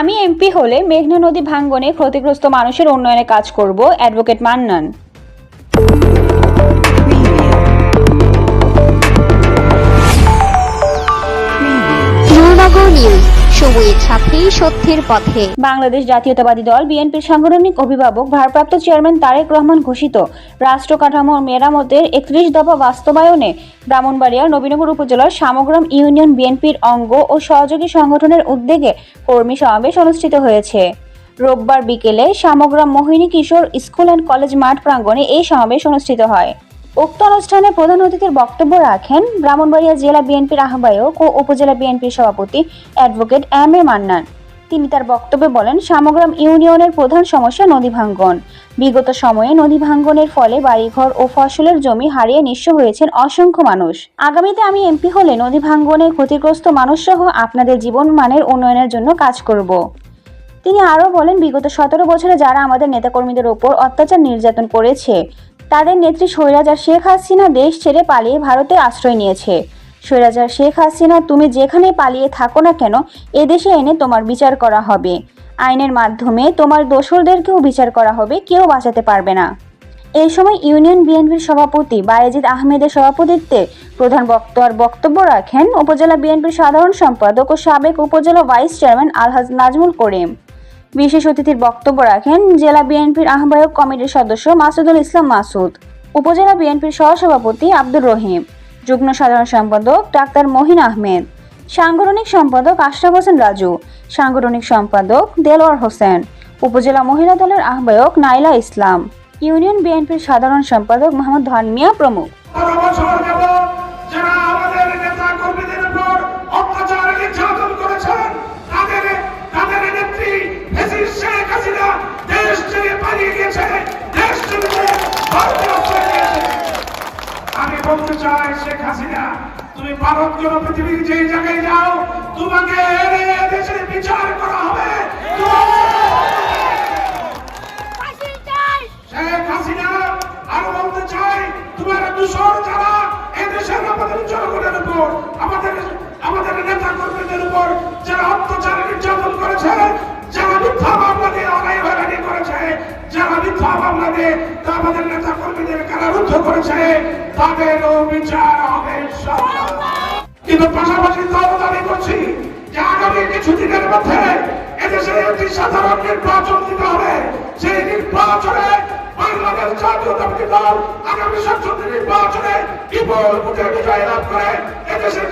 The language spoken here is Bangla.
আমি এমপি হলে মেঘনা নদী ভাঙ্গনে ক্ষতিগ্রস্ত মানুষের উন্নয়নে কাজ করব অ্যাডভোকেট মান্নান। সময়ের সাথে সত্যের পথে। বাংলাদেশ জাতীয়তাবাদী দল, বিএনপির সাংগঠনিক অভিভাবক, ভারপ্রাপ্ত চেয়ারম্যান তারেক রহমান ঘোষিত, রাষ্ট্র কাঠামোর মেরামতের একত্রিশ দফা বাস্তবায়নে ব্রাহ্মণবাড়িয়ার নবীনগর উপজেলার সামগ্রাম ইউনিয়ন বিএনপির অঙ্গ ও সহযোগী সংগঠনের উদ্যোগে কর্মী সমাবেশ অনুষ্ঠিত হয়েছে। রোববার বিকেলে Samgram Mohini Kishore school and college মাঠ প্রাঙ্গণে এই সমাবেশ অনুষ্ঠিত হয়। উক্ত অনুষ্ঠানে প্রধান অতিথির বক্তব্য রাখেন ব্রাহ্মণবাড়িয়া জেলা বিএনপির আহ্বায়ক ও উপজেলা বিএনপির সভাপতি অ্যাডভোকেট এম এ মান্নান। তিনি তার বক্তব্যে বলেন, সামগ্রাম ইউনিয়নের প্রধান সমস্যা নদী ভাঙ্গন। বিগত সময়ে নদী ভাঙ্গনের ফলে বাড়িঘর ও ফসলের জমি হারিয়ে নিঃস্ব হয়েছেন অসংখ্য মানুষ। আগামীতে আমি এমপি হলে নদী ভাঙ্গনে ক্ষতিগ্রস্ত মানুষ সহ আপনাদের জীবন মানের উন্নয়নের জন্য কাজ করব। তিনি আরও বলেন, বিগত সতেরো বছরে যারা আমাদের নেতাকর্মীদের ওপর অত্যাচার নির্যাতন করেছে তাদের নেত্রী স্বৈরাচার শেখ হাসিনা দেশ ছেড়ে পালিয়ে ভারতে আশ্রয় নিয়েছে। স্বৈরাচার শেখ হাসিনা, তুমি যেখানে পালিয়ে থাকো না কেন, এদেশে এনে তোমার বিচার করা হবে। আইনের মাধ্যমে তোমার দোসরদেরকেও বিচার করা হবে, কেউ বাঁচাতে পারবে না। এই সময় ইউনিয়ন বিএনপির সভাপতি বায়েজিদ আহমেদের সভাপতিত্বে প্রধান বক্তার বক্তব্য রাখেন উপজেলা বিএনপির সাধারণ সম্পাদক ও সাবেক উপজেলা ভাইস চেয়ারম্যান আলহাজ নাজমুল করিম। বিশেষ অতিথির বক্তব্য রাখেন জেলা বিএনপির আহ্বায়ক কমিটির সদস্য মাসুদুল ইসলাম মাসুদ, উপজেলা বিএনপির সহসভাপতি আব্দুর রহিম, যুগ্ম সাধারণ সম্পাদক ডাক্তার মহিন আহমেদ, সাংগঠনিক সম্পাদক আশরাফ হোসেন রাজু, সাংগঠনিক সম্পাদক দেলোয়ার হোসেন, উপজেলা মহিলা দলের আহ্বায়ক নাইলা ইসলাম, ইউনিয়ন বিএনপির সাধারণ সম্পাদক মোহাম্মদ ধন মিয়া প্রমুখ। বলতে চাই শেখ হাসিনা, তুমি ভারত কোন পৃথিবীর যে জায়গায় যাও, তোমাকে দেশের বিচার করা হবে। শেখ হাসিনা আরও বলতে চাই তোমার দূষণ যারা এদেশের জনগণের কারারুদ্ধ করেছে তাদেরও বিচার হবে। কিন্তু পাশাপাশি তাও দাবি করছি যে আগামী কিছুদিনের মধ্যে এদেশের একটি সাধারণ নির্বাচন দিতে হবে। সেই নির্বাচনে বাংলাদেশ জাতীয়তাবাদী দল আগামী সংসদ নির্বাচনে বিপুল ভোটে বিজয় লাভ করে। এদেশের